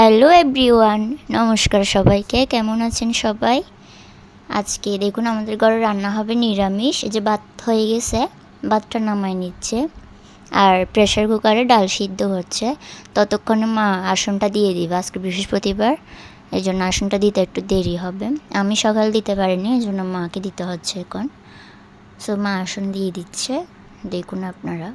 Hello everyone নমস্কার সবাইকে। কেমন আছেন সবাই? আজকে দেখুন, আমাদের ঘরে রান্না হবে নিরামিষ। এই যে ভাত হয়ে গেছে, ভাতটা নামাই নিচ্ছে। আর প্রেশার কুকারে ডাল সিদ্ধ হচ্ছে। ততক্ষণে মা আসনটা দিয়ে দিবে। আজকে বৃহস্পতিবার, এই জন্য আসনটা দিতে একটু দেরি হবে। আমি সকাল দিতে পারিনি, এই জন্য মাকে দিতে হচ্ছে এখন। সো মা আসন দিয়ে দিচ্ছে। দেখুন আপনারা।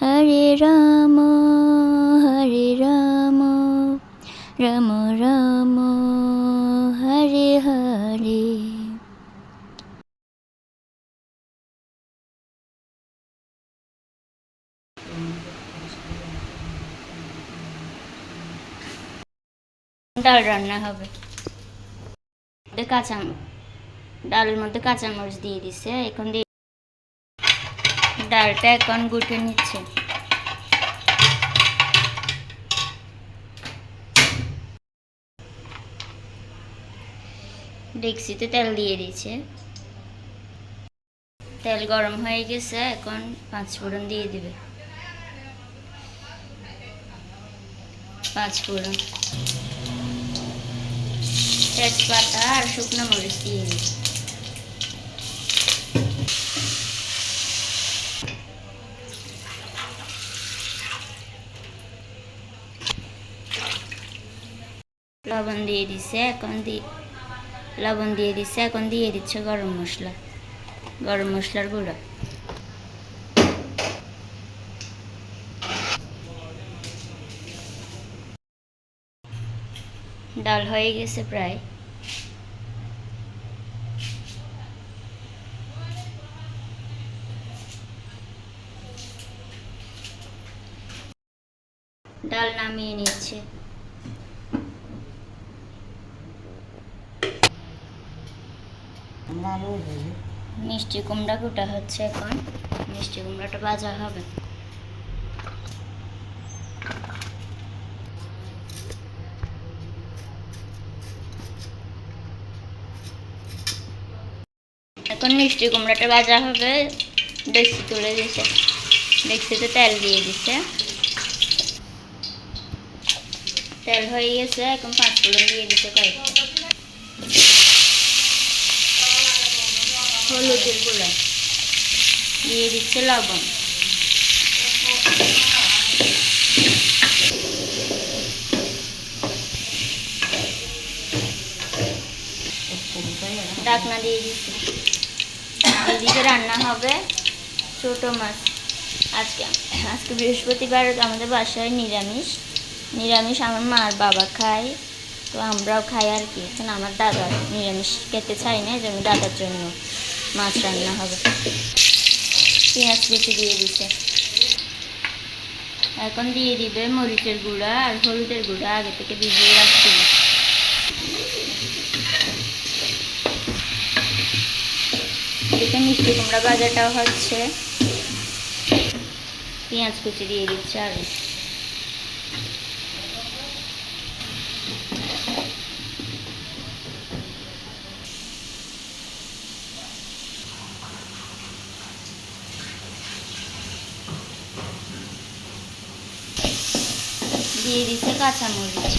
হরে রাম হরে রাম রাম রাম, হরে হরে। ডাল রান্না হবে। কাঁচা ডালের মধ্যে কাঁচামরিচ দিয়ে দিছে, এখন দিয়ে ডালটা এখন গুটে নিচ্ছে। ডেক্সিতে তেল দিয়ে দিচ্ছে তেল গরম হয়ে গেছে, এখন পাঁচ ফোড়ন দিয়ে দিবে। পাঁচ ফোড়ন। তেজপাতা আর শুকনো মরিচ দিয়ে দিবে। লবণ দিয়ে দিছে, এখন দিয়ে লবণ দিয়ে দিছে, এখন দিয়ে দিচ্ছে গরম মশলা, গরম মশলার গুঁড়ো। ডাল হয়ে গেছে প্রায়। ডাল নামিয়ে নিচ্ছে। মিষ্টি কুমড়া কুটা হচ্ছে এখন। মিষ্টি কুমড়াটা ভাজা হবে। এখন মিষ্টি কুমড়াটা ভাজা হবে। ডেক্সি তুলে দিছে। ডেক্সিতে তেল দিয়ে দিছে। তেল হয়ে গেছে, এখন পাঁচ ফোড়ন দিয়ে দিছে কয়েকটা। হলুদের গুঁড়া দিয়ে দিচ্ছে লবণ। ডাকনা দিয়ে দিচ্ছে। এদিকে রান্না হবে ছোটো মাছ। আজকে আজকে বৃহস্পতিবার আমাদের বাসায় নিরামিষ। নিরামিষ আমার মা আর বাবা খায়, তো আমরাও খাই আর কি। এখন আমার দাদা নিরামিষ খেতে চাই না, এই জন্য দাদার জন্য। মাছ রান্না হবে। পেঁয়াজ কুচি দিয়ে দিছে। এখন দিয়ে দিবে মরিচের গুঁড়া আর হলুদের গুঁড়া, আগে থেকে ভিজিয়ে রাখছিল এদিকে মিষ্টি কুমড়া ভাজাটাও হচ্ছে। পেঁয়াজ কুচি দিয়ে দিচ্ছে আর দিয়ে দিচ্ছে কাঁচামরিচ।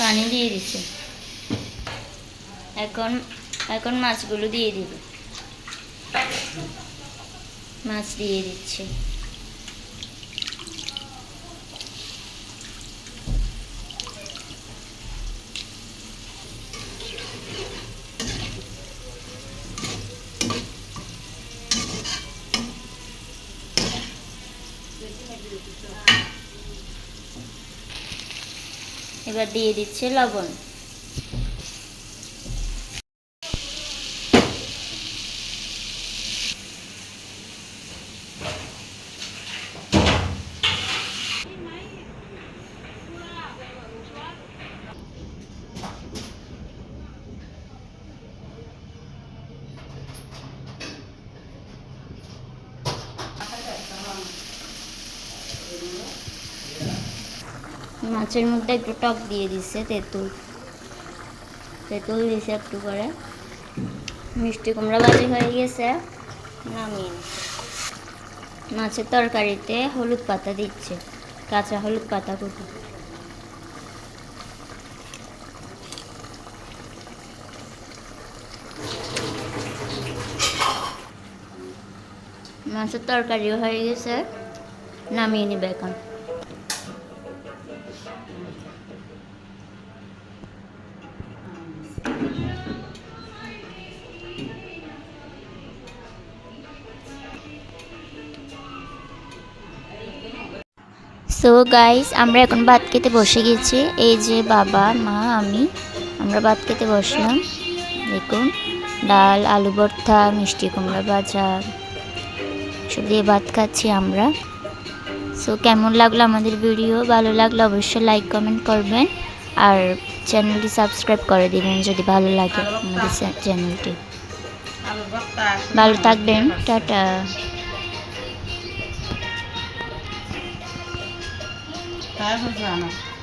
পানি দিয়ে দিচ্ছে এখন এখন মাছগুলো দিয়ে দিবে। মাছ দিয়ে দিচ্ছে। এবার দিয়ে দিচ্ছে লবণ। মাছের মধ্যে একটু টক দিয়ে দিচ্ছে, তেঁতুল। তেঁতুল দিছে একটু করে। মিষ্টি কুমড়া ভাজি হয়ে গেছে, নামিয়ে। মাছের তরকারিতে হলুদ পাতা দিচ্ছে, কাঁচা হলুদ পাতা কুটি মাছের তরকারিও হয়ে গেছে, নামিয়ে নিবে এখন। সো গাইস আমরা এখন ভাত খেতে বসে গেছি। এই যে বাবা, মা, আমি, আমরা ভাত খেতে বসলাম। দেখুন, ডাল, আলু ভর্তা, মিষ্টি কুমড়া ভাজা সব দিয়ে ভাত খাচ্ছি আমরা। সো কেমন লাগল আমাদের ভিডিও ভালো লাগলে অবশ্যই লাইক কমেন্ট করবেন। আর চ্যানেলটি সাবস্ক্রাইব করে দিবেন যদি ভালো লাগে আমাদের চ্যানেলটি ভালো থাকবেন, টাটা। 太复杂了。